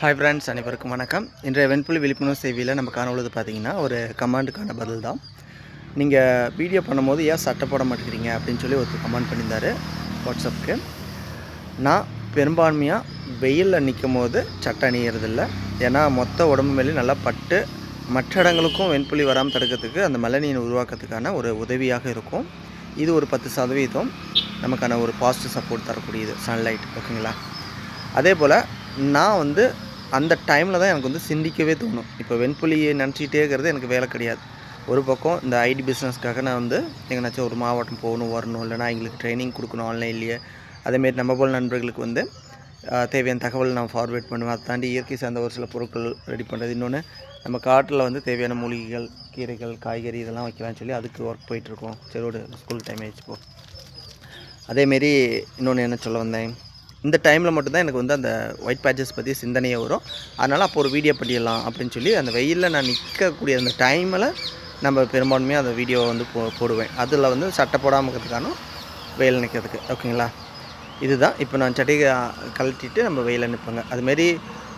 Hi friends அனைவருக்கும் வணக்கம். இன்றைய வெண்புலி விழிப்புணர்வு செய்தியில் நம்ம காணொழுது பார்த்தீங்கன்னா ஒரு கமாண்டுக்கான பதில் தான். நீங்கள் வீடியோ பண்ணும்போது ஏன் சட்டை போட மாட்டேங்கிறீங்க அப்படின்னு சொல்லி ஒருத்தர் கமெண்ட் பண்ணியிருந்தார் வாட்ஸ்அப்புக்கு நான் பெரும்பான்மையாக வெயிலில் நிற்கும் போது சட்டை அணியறதில்ல. ஏன்னா மொத்த உடம்பு மேலேயும் நல்லா பட்டு மற்ற இடங்களுக்கும் வெண்புலி வராமல் தடுக்கிறதுக்கு அந்த மெலனியை உருவாக்கிறதுக்கான ஒரு உதவியாக இருக்கும். இது ஒரு பத்து சதவீதம் நமக்கான ஒரு பாசிட்டிவ் சப்போர்ட் தரக்கூடியது சன்லைட் ஓகேங்களா அதே போல் நான் வந்து அந்த டைமில் தான் எனக்கு வந்து சிந்திக்கவே தோணும். இப்போ வெண்புலியை நினச்சிக்கிட்டே இருக்கிறது எனக்கு வேலை கிடையாது. ஒரு பக்கம் இந்த ஐடி பிஸ்னஸ்க்காக நான் வந்து எங்கேனாச்சும் ஒரு மாவட்டம் போகணும் வரணும் இல்லைனா எங்களுக்கு ட்ரைனிங் கொடுக்கணும் ஆன்லைன்லேயே அதேமாரி நம்ம போல் நண்பர்களுக்கு வந்து தேவையான தகவல் நான் ஃபார்வேர்ட் பண்ணுவேன். அதை தாண்டி இயற்கை சார்ந்த ஒரு சில பொருட்கள் ரெடி பண்ணுறது இன்னொன்று நம்ம காட்டில் வந்து தேவையான மூலிகைகள் கீரைகள் காய்கறி இதெல்லாம் வைக்கலாம்னு சொல்லி அதுக்கு ஒர்க் போயிட்டுருக்கோம் சரி ஒரு ஸ்கூல் டைம் ஆயிடுச்சு போ. அதேமாரி இன்னொன்று என்ன சொல்ல வந்தேன்? இந்த டைமில் மட்டும்தான் எனக்கு வந்து அந்த ஒயிட் பேட்சஸ் பற்றி சிந்தனையே வரும். அதனால் அப்போ ஒரு வீடியோ பண்ணிடலாம் அப்படின்னு சொல்லி அந்த வெயிலில் நான் நிற்கக்கூடிய அந்த டைமில் நம்ம பெரும்பான்மையாக அந்த வீடியோ வந்து போ போடுவேன். அதில் வந்து சட்டை போடாமல் இருக்கிறதுக்கான வெயில் நிற்கிறதுக்கு ஓகேங்களா? இதுதான். இப்போ நான் சட்டையை கழட்டிட்டு நம்ம வெயிலில் நிற்பேங்க அதுமாரி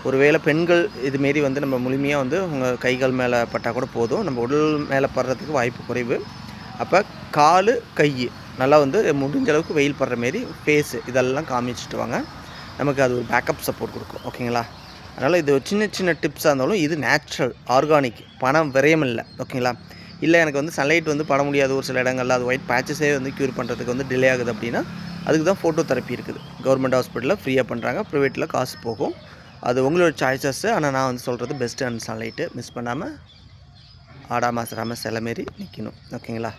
ஒருவேளை பெண்கள் இதுமாரி வந்து நம்ம முழுமையாக வந்து உங்கள் கைகள் மேலே பட்டால் கூட போதும். நம்ம உடல் மேலே படுறதுக்கு வாய்ப்பு குறைவு. அப்போ கால் கை நல்லா வந்து முடிஞ்ச அளவுக்கு வெயில் படுற மாரி ஃபேஸு இதெல்லாம் காமிச்சிட்டு வாங்க. நமக்கு அது ஒரு பேக்கப் சப்போர்ட் கொடுக்கும். ஓகேங்களா அதனால் இது சின்ன சின்ன டிப்ஸாக இருந்தாலும் இது நேச்சுரல் ஆர்கானிக் பணம் விரயம் இல்லை. ஓகேங்களா இல்லை எனக்கு வந்து சன்லைட் வந்து பட முடியாது ஒரு சில இடங்கள்ல. அது ஒயிட் பேச்சஸே வந்து க்யூர் பண்ணுறதுக்கு வந்து டிலே ஆகுது அப்படின்னா அதுக்கு தான் ஃபோட்டோ தெரப்பி இருக்குது. கவர்மெண்ட் ஹாஸ்பிட்டலில் ஃப்ரீயாக பண்ணுறாங்க ப்ரைவேட்டில் காசு போகும். அது உங்களோட சாய்ஸஸ்ஸு ஆனால் நான் வந்து சொல்கிறது பெஸ்ட்டு அண்ட் சன்லைட்டு மிஸ் பண்ணாமல் ஆடாமல் அசராமல் சில மாரி நிற்கணும் ஓகேங்களா